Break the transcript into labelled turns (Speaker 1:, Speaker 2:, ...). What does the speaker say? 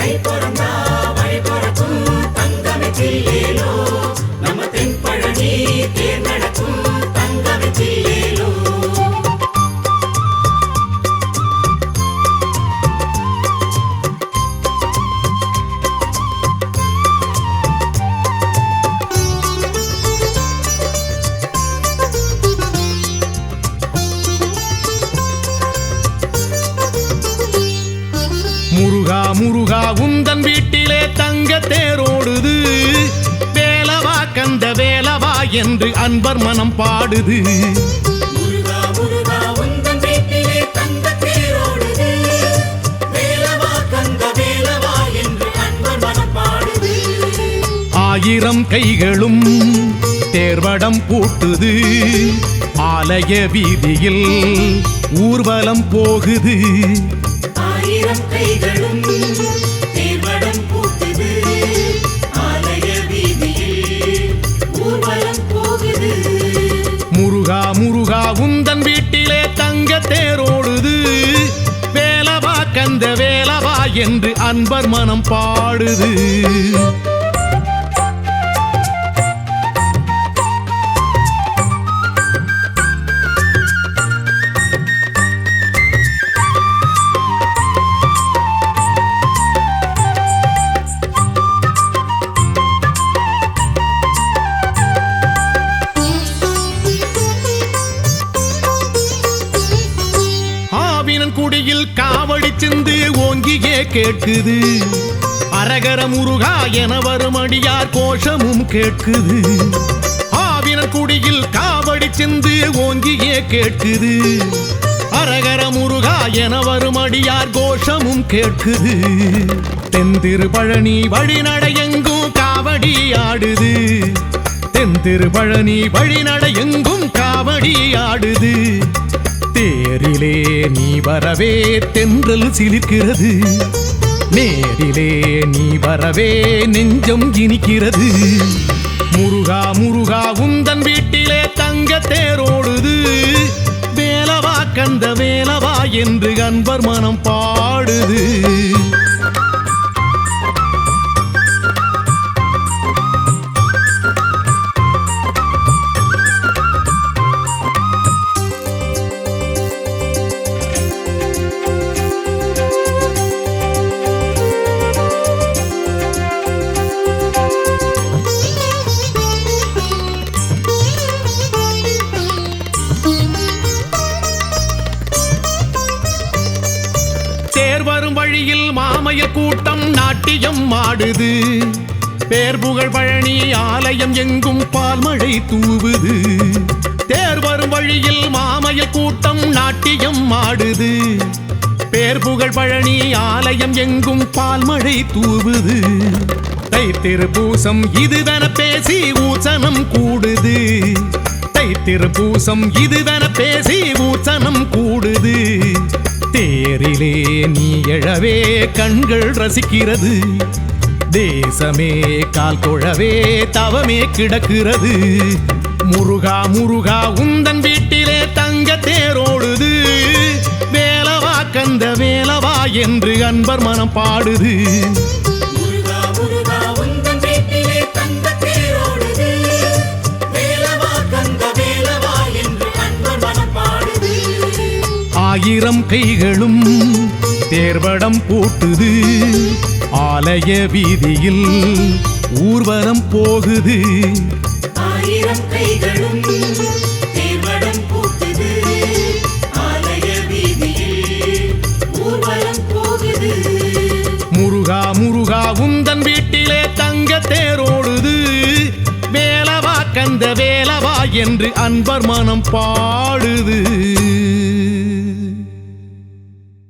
Speaker 1: தை பிறந்தா
Speaker 2: முருகா முருகா உந்தன் வீட்டிலே தங்க தேரோடுது. வேலவா கந்த வேலவா என்று அன்பர் மனம் பாடுது.
Speaker 1: முருகா முருகா உந்தன் வீட்டிலே தங்க தேரோடுது. வேலவா கந்த வேலவா என்று அன்பர் மனம் பாடுது.
Speaker 2: ஆயிரம் கைகளும் தேர்வடம் பூட்டுது. ஆலய வீதியில் ஊர்வலம் போகுது.
Speaker 1: ஆயிரம் கைகளும் தேர்வடம் ஆலய வீதியில் ஊர்வலம் போகுது.
Speaker 2: முருகா முருகா உந்தன் வீட்டிலே தங்க தேரோடுது. வேலவா கந்த வேலவா என்று அன்பர் மனம் பாடுது. ஆவினன் குடியில் காவடி சிந்து ஓங்கியே கேட்குது. அரகர முருகா என வரும் அடியார் கோஷமும் கேட்குது. ஆவினன் குடியில் காவடி சிந்து ஓங்கியே கேட்குது. அரகர முருகா என வரும் அடியார் கோஷமும் கேட்குது. தென்திரு பழனி வழிநடையெங்கும் காவடி ஆடுது. தென்திரு பழனி வழிநடையெங்கும் காவடி ஆடுது. தேரிலே நீ வரவே தென்றல் சிலிர்க்கிறது. நேரிலே நீ வரவே நெஞ்சம் இனிக்கிறது. முருகா முருகா உந்தன் வீட்டிலே தங்க தேரோடுது. வேலவா கந்த வேலவா என்று அன்பர் மனம் பாடுது. தேர் வரும் வழியில் மாமயில் கூட்டம் நாட்டியம் ஆடுது. பேர் புகழ் பழனி ஆலயம் எங்கும் பால்மழை தூவுது. தேர் வரும் வழியில் மாமயில் கூட்டம் நாட்டியம் ஆடுது. பேர் புகழ் பழனி ஆலயம் எங்கும் பால்மழை தூவுது. தை திருப்பூசம் இதுவென பேசி ஊசனம் கூடுது. தை திருப்பூசம் இதுவென பேசி ஊசனம் கூடுது. தேரிலே நீ எழவே கண்கள் ரசிக்கிறது. தேசமே கால் தொழவே தவமே கிடக்கிறது.
Speaker 1: முருகா முருகா உந்தன் வீட்டிலே தங்க தேரோடுது. வேலவா கந்த வேலவா என்று அன்பர் மனம் பாடுது.
Speaker 2: ஆயிரம் கைகளும் தேர்வடம் போட்டுது. ஆலய வீதியில் ஊர்வலம் போகுது.
Speaker 1: ஆயிரம் கைகளும் தேர்வடம் பூட்டுது. ஆலய வீதியில் ஊர்வலம் போகுது.
Speaker 2: முருகா முருகா உந்தன் வீட்டிலே தங்க தேரோடுது. வேலவா கந்த வேலவா என்று அன்பர் மனம் பாடுது.